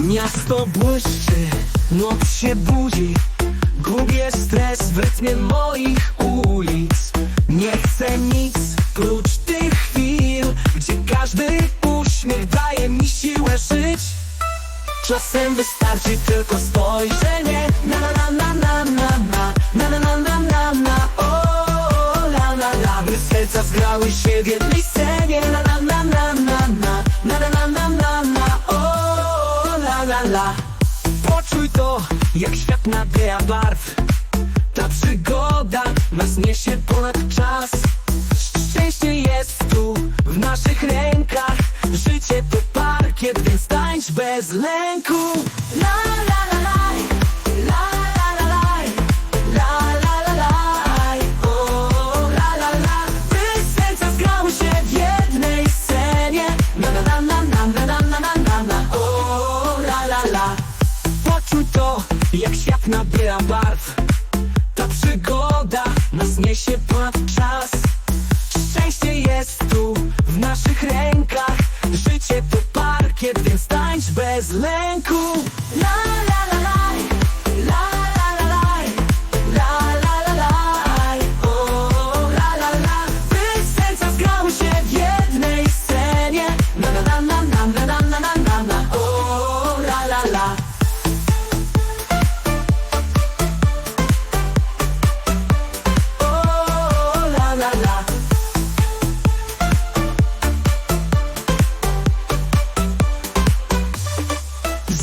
Miasto błyszczy, noc się budzi. Gubię stres w rytmie moich ulic. Nie chcę nic prócz tych chwil Gdzie każdy uśmiech daje mi siłę żyć. Czasem wystarczy tylko spojrzenie. Na na na na na na na. Na na na na na na. O la la. La serca zgrały się w jednej la la la Poczuj to, jak świat nabiera barw. Ta przygoda nas niesie ponad czas. Szczęście jest tu, w naszych rękach. Życie to parkiet, więc tańcz bez lęku. La la La jak świat nabiera barw. Ta przygoda nas niesie ponad czas. Szczęście jest tu, w naszych rękach. Życie to parkiet, więc tańcz bez lęku. La la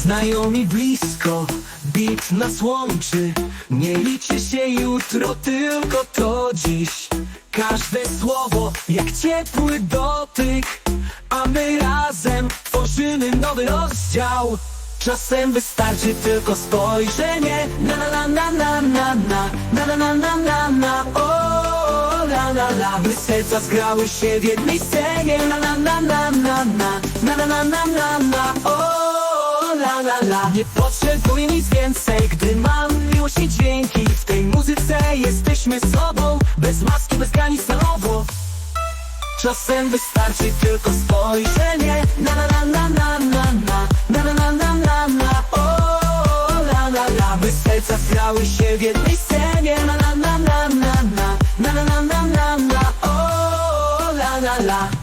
Znajomi blisko, bit nas łączy Nie liczy się jutro, tylko to dziś Każde słowo jak ciepły dotyk A my razem tworzymy nowy rozdział Czasem wystarczy tylko spojrzenie Na na na na na na na Na na na na na na O la la la By serca zgrały się w jednej scenie Na na na na na na Na na na na na na O la la Nie potrzebuję nic więcej Gdy mam miłość i dźwięki W tej muzyce jesteśmy sobą Bez maski, bez granic na nowo Czasem wystarczy tylko spojrzenie Na na na na na na na Na na na na na na O la la la By serca zgrały się w jednej scenie Na na na na na na Na na na na na na O la la la